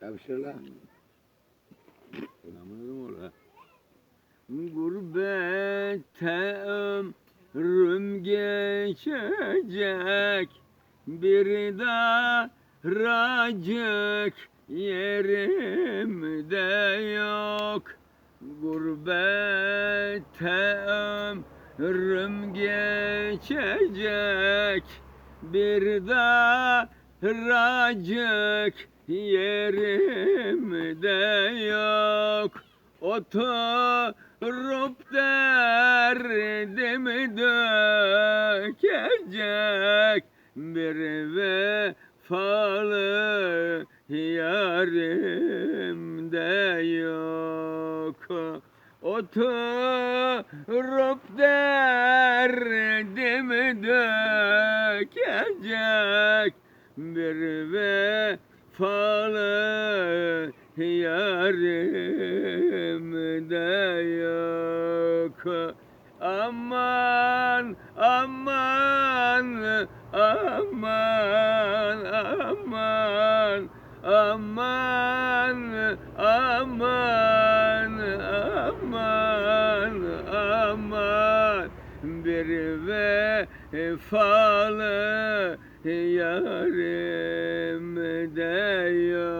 Tavşır lan. Anladım ola. Gurbette ömrüm geçecek Bir daracık yerim de yok Gurbette ömrüm geçecek Bir daracık yerim de yok. Oturup derdimi dökecek bir vefalı yarim de yok. Oturup derdimi dökecek bir vefalı yarim de yok. Aman aman aman aman aman aman aman aman. Bir vefalı yarim de yok.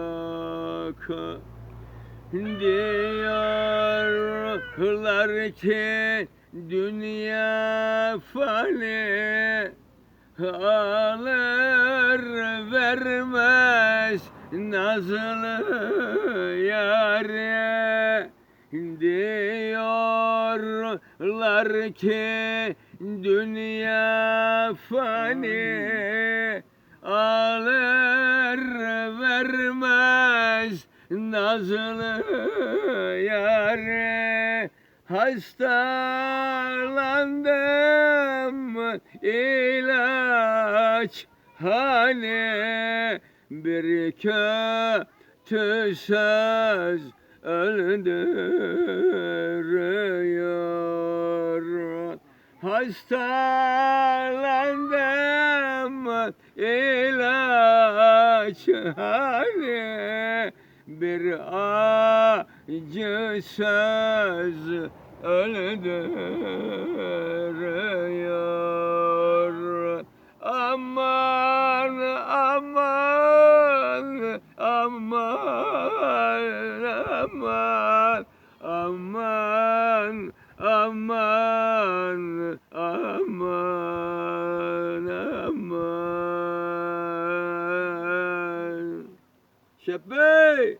Diyorlar ki dünya fani. Alır vermez nazlı yare Diyorlar ki dünya fani Alır vermez nazlı yare Hastalandım ilaç hani bir kötü söz öldürüyor Hastalandım ilaç hani bir acı söz öldürüyor. Aman aman aman aman aman aman aman aman. Şefbey